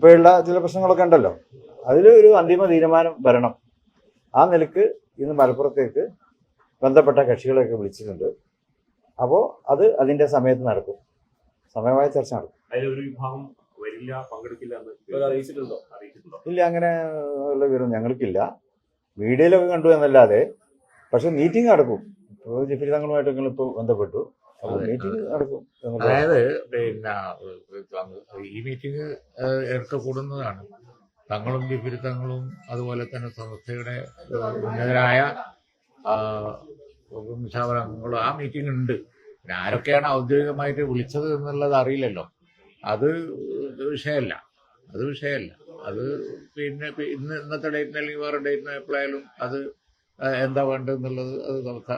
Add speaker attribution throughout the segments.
Speaker 1: ഇപ്പോഴുള്ള ചില പ്രശ്നങ്ങളൊക്കെ ഉണ്ടല്ലോ. അതിൽ ഒരു അന്തിമ തീരുമാനം വരണം. ആ നിലയ്ക്ക് ഇന്ന് മലപ്പുറത്തേക്ക് ബന്ധപ്പെട്ട കക്ഷികളെയൊക്കെ വിളിച്ചിട്ടുണ്ട്. അപ്പോൾ അത് അതിന്റെ സമയത്ത് നടക്കും. സമയമായ ചർച്ച നടക്കും.
Speaker 2: അതിലൊരു വിഭാഗം വരില്ല പങ്കെടുക്കില്ല എന്ന്
Speaker 3: ഇവർ അറിയിച്ചിട്ടുണ്ടോ?
Speaker 2: അറിയിച്ചിട്ടുണ്ടോ?
Speaker 1: ഇല്ല അങ്ങനെ ഉള്ള വിവരം ഞങ്ങൾക്കില്ല. വീഡിയോയിലൊക്കെ കണ്ടു എന്നല്ലാതെ പക്ഷെ മീറ്റിംഗ് നടക്കും. ഇപ്പോൾ ജിഫിരി തങ്ങളുമായിട്ട് ഇപ്പോൾ ബന്ധപ്പെട്ടു. മീറ്റിംഗ് നടക്കും.
Speaker 4: അതായത് പിന്നെ ഈ മീറ്റിംഗ് എടുക്ക കൂടുന്നതാണ് തങ്ങളും വിപരീതങ്ങളും അതുപോലെ തന്നെ സംസ്ഥയുടെ ഉന്നതരായ അംഗങ്ങളും ആ മീറ്റിംഗ് ഉണ്ട്. പിന്നെ ആരൊക്കെയാണ് ഔദ്യോഗികമായിട്ട് വിളിച്ചത് എന്നുള്ളത് അറിയില്ലല്ലോ. അത് വിഷയമല്ല. അത് വിഷയമല്ല. അത് പിന്നെ ഇന്ന് ഇന്നത്തെ ഡേറ്റിന് അല്ലെങ്കിൽ വേറെ ഡേറ്റിന് എപ്പോഴായാലും അത് എന്താ വേണ്ടതെന്നുള്ളത് അത് നമുക്ക്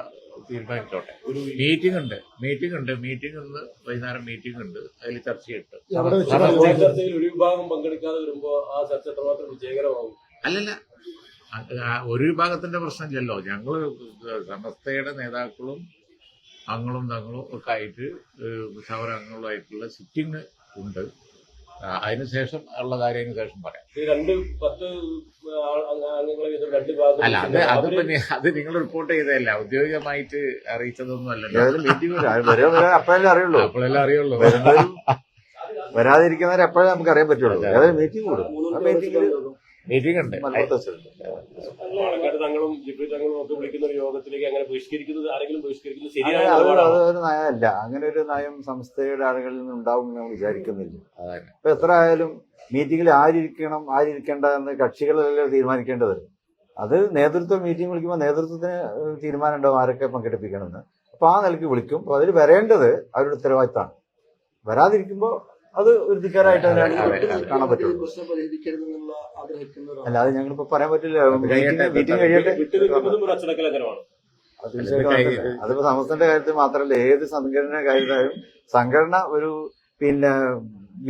Speaker 4: തീരുമാനിച്ചോട്ടെ.
Speaker 2: ഒരു
Speaker 4: മീറ്റിംഗ് ഉണ്ട്. മീറ്റിംഗ് ഉണ്ട്. മീറ്റിംഗ് ഇന്ന് വൈകുന്നേരം മീറ്റിംഗ് ഉണ്ട്. അതിൽ
Speaker 3: ചർച്ച- ചർച്ചയിൽ ഒരു വിഭാഗം പങ്കെടുക്കാതെ വരുമ്പോ ആ ചർച്ച എത്രമാത്രം വിജയകരമാകും?
Speaker 4: അല്ലല്ല. ഒരു വിഭാഗത്തിന്റെ പ്രശ്നമില്ലല്ലോ. ഞങ്ങൾ സമസ്തയുടെ നേതാക്കളും അങ്ങളും തങ്ങളും ഒക്കെ ആയിട്ട് ഷവർ അംഗങ്ങളുമായിട്ടുള്ള സിറ്റിംഗ് ഉണ്ട്. അതിനുശേഷം ഉള്ള കാര്യത്തിന് ശേഷം പറയാം.
Speaker 3: ഈ രണ്ട് പത്ത്
Speaker 4: അല്ല അത് അത് പിന്നെ അത് നിങ്ങൾ റിപ്പോർട്ട് ചെയ്തതല്ല. ഔദ്യോഗികമായിട്ട് അറിയിച്ചതൊന്നും അല്ലല്ലോ.
Speaker 1: അപ്പോഴല്ലേ അറിയുള്ളൂ.
Speaker 4: അപ്പോഴെല്ലാം അറിയുള്ളൂ.
Speaker 1: വരാതിരിക്കുന്നവരെ എപ്പോഴേ നമുക്ക് അറിയാൻ പറ്റുള്ളൂ. മീറ്റിംഗ് കൂടും. മീറ്റിംഗിൽ
Speaker 4: മീറ്റിംഗ് ഉണ്ട്
Speaker 3: പാലക്കാട് തങ്ങളും ജിബ്രി തങ്ങളും ഒക്കെ വിളിക്കുന്ന ഒരു യോഗത്തിലേക്ക് അങ്ങനെ ബഹിഷ്കരിക്കുന്നത് ആരെങ്കിലും ബഹിഷ്കരിക്കുന്നത്
Speaker 1: നയമല്ല. അങ്ങനെ ഒരു നയം സംസ്ഥയുടെ ആളുകളിൽ നിന്ന് ഉണ്ടാവും എന്ന് നമ്മൾ വിചാരിക്കുന്നില്ല.
Speaker 4: അപ്പൊ
Speaker 1: ഇപ്പൊ എത്ര ആയാലും മീറ്റിംഗിൽ ആരിക്കണം ആരിക്കേണ്ട എന്ന് കക്ഷികളല്ലേ തീരുമാനിക്കേണ്ടത് അത് നേതൃത്വം മീറ്റിംഗ് വിളിക്കുമ്പോൾ നേതൃത്വത്തിന് തീരുമാനം ഉണ്ടാവും ആരൊക്കെ പങ്കെടുപ്പിക്കണമെന്ന്. അപ്പൊ ആ നിലയ്ക്ക് വിളിക്കും. അപ്പൊ അതിൽ വരേണ്ടത് അവരുടെ ഉത്തരവാദിത്തമാണ്. വരാതിരിക്കുമ്പോൾ അത് ഒരു ധിക്കാരായിട്ട്
Speaker 4: അതെ,
Speaker 1: അതിനെ
Speaker 4: അതെ, അതെ.
Speaker 1: കാണാൻ പറ്റുള്ളൂ. അല്ലാതെ ഞങ്ങളിപ്പോ പറയാൻ പറ്റില്ല. മീറ്റിംഗ് കഴിയട്ടെ അതല്ല. അതിപ്പോ സമസ്തന്റെ കാര്യത്തിൽ മാത്രമല്ല ഏത് സംഘടന കാര്യത്തിലായാലും സംഘടന ഒരു പിന്നെ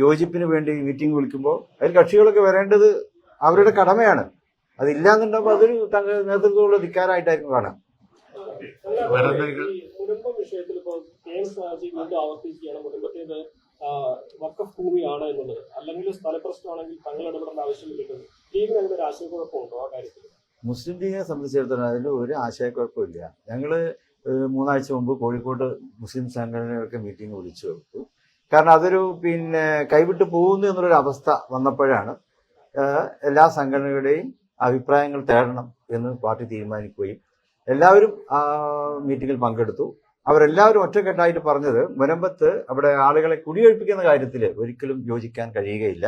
Speaker 1: യോജിപ്പിന് വേണ്ടി മീറ്റിംഗ് വിളിക്കുമ്പോൾ അതിൽ കക്ഷികളൊക്കെ വരേണ്ടത് അവരുടെ കടമയാണ്. അതില്ലാന്നുണ്ടാകുമ്പോൾ അതൊരു തങ്ക നേതൃത്വമുള്ള ധിക്കാരായിട്ടായിരിക്കും കാണാം.
Speaker 4: വേറെ എന്തെങ്കിലും
Speaker 5: ഈ കുടുംബ വിഷയത്തിൽ ഇപ്പോൾ ആവർത്തിക്കുകയാണ്. കുടുംബത്തേത് വക്കഫ് ഭൂമിയാണ് എന്നുള്ളത്. അല്ലെങ്കിൽ സ്ഥലപ്രശ്നമാണെങ്കിൽ തങ്ങൾ ഇടപെടേണ്ട ആവശ്യമില്ലെന്നത് ലീഗിന് അങ്ങനെ ഒരു ആശയക്കുഴപ്പമുണ്ടോ ആ കാര്യത്തിൽ?
Speaker 1: മുസ്ലിം ലീഗിനെ സംബന്ധിച്ചിടത്തോളം അതിൽ ഒരു ആശയക്കുഴപ്പമില്ല. ഞങ്ങൾ മൂന്നാഴ്ച മുമ്പ് കോഴിക്കോട് മുസ്ലിം സംഘടനകൾക്ക് മീറ്റിംഗ് വിളിച്ചു കൊടുത്തു. കാരണം അതൊരു പിന്നെ കൈവിട്ട് പോകുന്നു എന്നുള്ളൊരു അവസ്ഥ വന്നപ്പോഴാണ് എല്ലാ സംഘടനകളുടെയും അഭിപ്രായങ്ങൾ തേടണം എന്ന് പാർട്ടി തീരുമാനിക്കുകയും എല്ലാവരും ആ മീറ്റിംഗിൽ പങ്കെടുത്തു. അവരെല്ലാവരും ഒറ്റക്കെട്ടായിട്ട് പറഞ്ഞത് മുനമ്പത്ത് അവിടെ ആളുകളെ കുടിയൊഴിപ്പിക്കുന്ന കാര്യത്തിൽ ഒരിക്കലും യോജിക്കാൻ കഴിയുകയില്ല.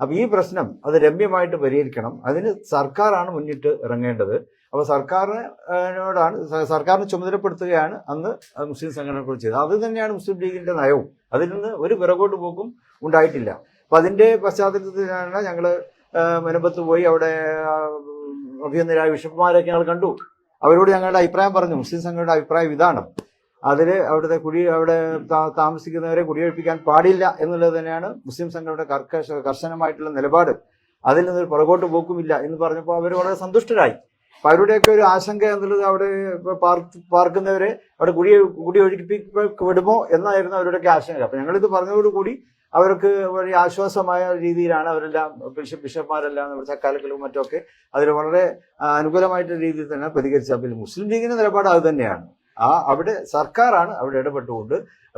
Speaker 1: അപ്പോൾ ഈ പ്രശ്നം അത് രമ്യമായിട്ട് പരിഹരിക്കണം. അതിന് സർക്കാരാണ് മുന്നിട്ട് ഇറങ്ങേണ്ടത്. അപ്പോൾ സർക്കാരിനോടാണ് സർക്കാരിനെ ചുമതലപ്പെടുത്തുകയാണ് അന്ന് മുസ്ലിം സംഘടനകൾ ചെയ്തത് അത് തന്നെയാണ് മുസ്ലിം ലീഗിന്റെ നയവും. അതിൽ നിന്ന് ഒരു പിറകോട്ട് പോക്കും ഉണ്ടായിട്ടില്ല. അപ്പൊ അതിന്റെ പശ്ചാത്തലത്തിലാണ് ഞങ്ങൾ മുനമ്പത്ത് പോയി അവിടെ അഭിയന്തരായ ബിഷപ്പുമാരെയൊക്കെ ഞങ്ങൾ കണ്ടു. അവരോട് ഞങ്ങളുടെ അഭിപ്രായം പറഞ്ഞു. മുസ്ലിം സംഘടനയുടെ അഭിപ്രായം ഇതാണ്. അതിൽ അവിടുത്തെ കുടി അവിടെ താമസിക്കുന്നവരെ കുടിയൊഴിപ്പിക്കാൻ പാടില്ല എന്നുള്ളത് തന്നെയാണ് മുസ്ലിം സംഘടനയുടെ കർക്കശ കർശനമായിട്ടുള്ള നിലപാട്. അതിൽ നിന്നൊരു പുറകോട്ട് പോക്കുമില്ല എന്ന് പറഞ്ഞപ്പോൾ അവർ വളരെ സന്തുഷ്ടരായി. അപ്പൊ അവരുടെയൊക്കെ ഒരു ആശങ്ക എന്നുള്ളത് അവിടെ പാർക്കുന്നവരെ അവിടെ കുടി കുടിയൊഴിപ്പിക്കപ്പെടുമോ എന്നായിരുന്നു അവരുടെയൊക്കെ ആശങ്ക. അപ്പൊ ഞങ്ങളിത് പറഞ്ഞതോടുകൂടി അവർക്ക് വളരെ ആശ്വാസമായ രീതിയിലാണ് അവരെല്ലാം ബിഷപ്പ് ബിഷപ്പ്മാരെല്ലാം നമ്മുടെ ചക്കാലക്കലും മറ്റുമൊക്കെ അതിൽ വളരെ അനുകൂലമായിട്ടുള്ള രീതിയിൽ തന്നെ പ്രതികരിച്ചത്. അപ്പോൾ മുസ്ലിം ലീഗിന്റെ നിലപാട് അത് തന്നെയാണ്. ആ അവിടെ സർക്കാരാണ് അവിടെ ഇടപെട്ടുകൊണ്ട്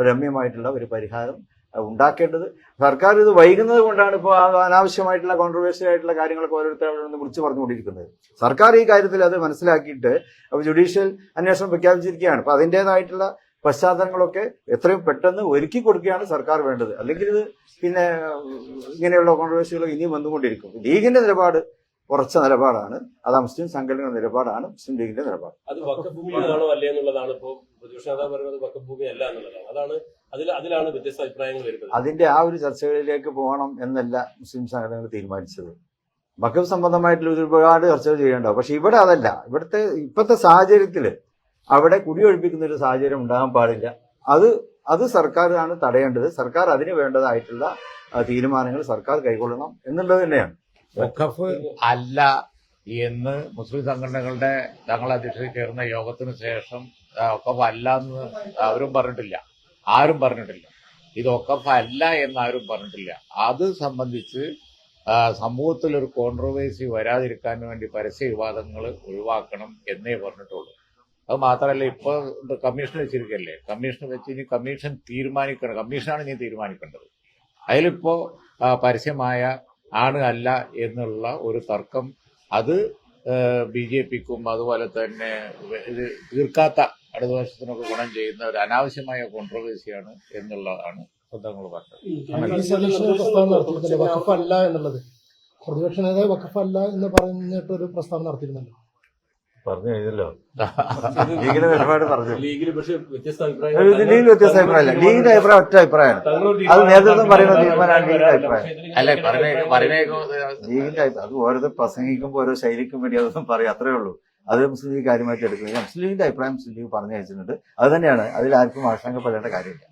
Speaker 1: രമ്യമായിട്ടുള്ള ഒരു പരിഹാരം ഉണ്ടാക്കേണ്ടത്. സർക്കാർ ഇത് വൈകുന്നത് കൊണ്ടാണ് ഇപ്പോൾ അനാവശ്യമായിട്ടുള്ള കോൺട്രവേഴ്സി ആയിട്ടുള്ള കാര്യങ്ങളൊക്കെ ഓരോരുത്തർ അവിടെ നിന്ന് വിളിച്ചു പറഞ്ഞുകൊണ്ടിരിക്കുന്നത്. സർക്കാർ ഈ കാര്യത്തിൽ അത് മനസ്സിലാക്കിയിട്ട് ജുഡീഷ്യൽ അന്വേഷണം പ്രഖ്യാപിച്ചിരിക്കുകയാണ്. അപ്പോൾ അതിന്റെതായിട്ടുള്ള പശ്ചാത്തലങ്ങളൊക്കെ എത്രയും പെട്ടെന്ന് ഒരുക്കി കൊടുക്കുകയാണ് സർക്കാർ വേണ്ടത്. അല്ലെങ്കിൽ ഇത് പിന്നെ ഇങ്ങനെയുള്ള കോൺട്രവേഴ്സികൾ ഇനിയും വന്നുകൊണ്ടിരിക്കും. ലീഗിന്റെ നിലപാട് ഉറച്ച നിലപാടാണ്. അത് മുസ്ലിം സംഘടനയുടെ നിലപാടാണ് മുസ്ലിം ലീഗിന്റെ നിലപാട്.
Speaker 3: അത് വക്കഭൂമിയാണോ അല്ലേ എന്നുള്ളതാണ് ഇപ്പോൾ പ്രതിപക്ഷ നേതാവ് പറയുന്നത് വക്കഭൂമി അല്ല എന്നുള്ളതാണ്. അതാണ് അതിൽ അതിലാണ് വ്യത്യസ്ത അഭിപ്രായങ്ങൾ വരുന്നത്.
Speaker 1: അതിന്റെ ആ ഒരു ചർച്ചകളിലേക്ക് പോകണം എന്നല്ല മുസ്ലിം സംഘടനകൾ തീരുമാനിച്ചത്. വക്കഫ് സംബന്ധമായിട്ടുള്ള ഒരുപാട് ചർച്ചകൾ ചെയ്യേണ്ടാവും പക്ഷെ ഇവിടെ അതല്ല. ഇവിടുത്തെ ഇപ്പോഴത്തെ സാഹചര്യത്തിൽ അവിടെ കുടിയൊഴിപ്പിക്കുന്ന ഒരു സാഹചര്യം ഉണ്ടാകാൻ പാടില്ല. അത് അത് സർക്കാരാണ് തടയേണ്ടത്. സർക്കാർ അതിന് വേണ്ടതായിട്ടുള്ള തീരുമാനങ്ങൾ സർക്കാർ കൈക്കൊള്ളണം എന്നുള്ളത് തന്നെയാണ്.
Speaker 4: വഖഫ് അല്ല എന്ന് മുസ്ലിം സംഘടനകളുടെ തങ്ങളെ അധ്യക്ഷതയിൽ ചേർന്ന യോഗത്തിന് ശേഷം ഒക്കഫ് അല്ല എന്ന് അവരും പറഞ്ഞിട്ടില്ല. ആരും പറഞ്ഞിട്ടില്ല. ഇത് വഖഫ് അല്ല എന്ന് ആരും പറഞ്ഞിട്ടില്ല. അത് സംബന്ധിച്ച് സമൂഹത്തിൽ ഒരു കോൺട്രവേഴ്സി വരാതിരിക്കാൻ വേണ്ടി പരസ്യ വിവാദങ്ങൾ ഒഴിവാക്കണം എന്നേ പറഞ്ഞിട്ടുള്ളൂ. അത് മാത്രമല്ല ഇപ്പോൾ കമ്മീഷൻ വെച്ചിരിക്കല്ലേ? കമ്മീഷൻ വെച്ച് ഇനി കമ്മീഷൻ തീരുമാനിക്കണം. കമ്മീഷനാണ് ഇനി തീരുമാനിക്കേണ്ടത്. അതിലിപ്പോൾ പരസ്യമായ ആണ് അല്ല എന്നുള്ള ഒരു തർക്കം അത് ബി ജെ പിക്കും അതുപോലെ തന്നെ ഇത് തീർക്കാത്ത ഇടതുപക്ഷത്തിനൊക്കെ ഗുണം ചെയ്യുന്ന ഒരു അനാവശ്യമായ കോൺട്രവേഴ്സിയാണ് എന്നുള്ളതാണ് ബന്ധങ്ങൾ പറഞ്ഞത്.
Speaker 6: വഖഫല്ല എന്നുള്ളത്. പ്രതിപക്ഷ നേതാവ് വഖഫ് അല്ല എന്ന് പറഞ്ഞിട്ടൊരു പ്രസ്താവന നടത്തിയിരുന്നല്ലോ.
Speaker 1: പറഞ്ഞു കഴിഞ്ഞല്ലോ. ലീഗിന് നിലപാട് പറഞ്ഞു.
Speaker 3: ലീഗിൽ പക്ഷേ വ്യത്യസ്ത
Speaker 1: ഇത് ലീഗിൽ വ്യത്യസ്ത അഭിപ്രായമില്ല. ലീഗിന്റെ അഭിപ്രായം ഒറ്റ അഭിപ്രായമാണ്. അത് നേതൃത്വം പറയുന്ന തീരുമാനമാണ് ലീഗിന്റെ അഭിപ്രായം.
Speaker 4: അല്ലെ പറഞ്ഞ പറഞ്ഞ
Speaker 1: ലീഗിന്റെ അഭിപ്രായം അത് ഓരോ പ്രസംഗിക്കുമ്പോൾ ഓരോ ശൈലിക്കും വേണ്ടി അതൊന്നും പറയും. അത്രേ ഉള്ളൂ. അത് മുസ്ലിം ലീഗ് കാര്യമായിട്ട് എടുക്കുന്നില്ല മുസ്ലിം ലീഗിന്റെ അഭിപ്രായം മുസ്ലിം ലീഗ് പറഞ്ഞു കഴിച്ചിട്ടുണ്ട് അത് തന്നെയാണ്. അതിൽ ആർക്കും ആശങ്കപ്പെടേണ്ട കാര്യമില്ല.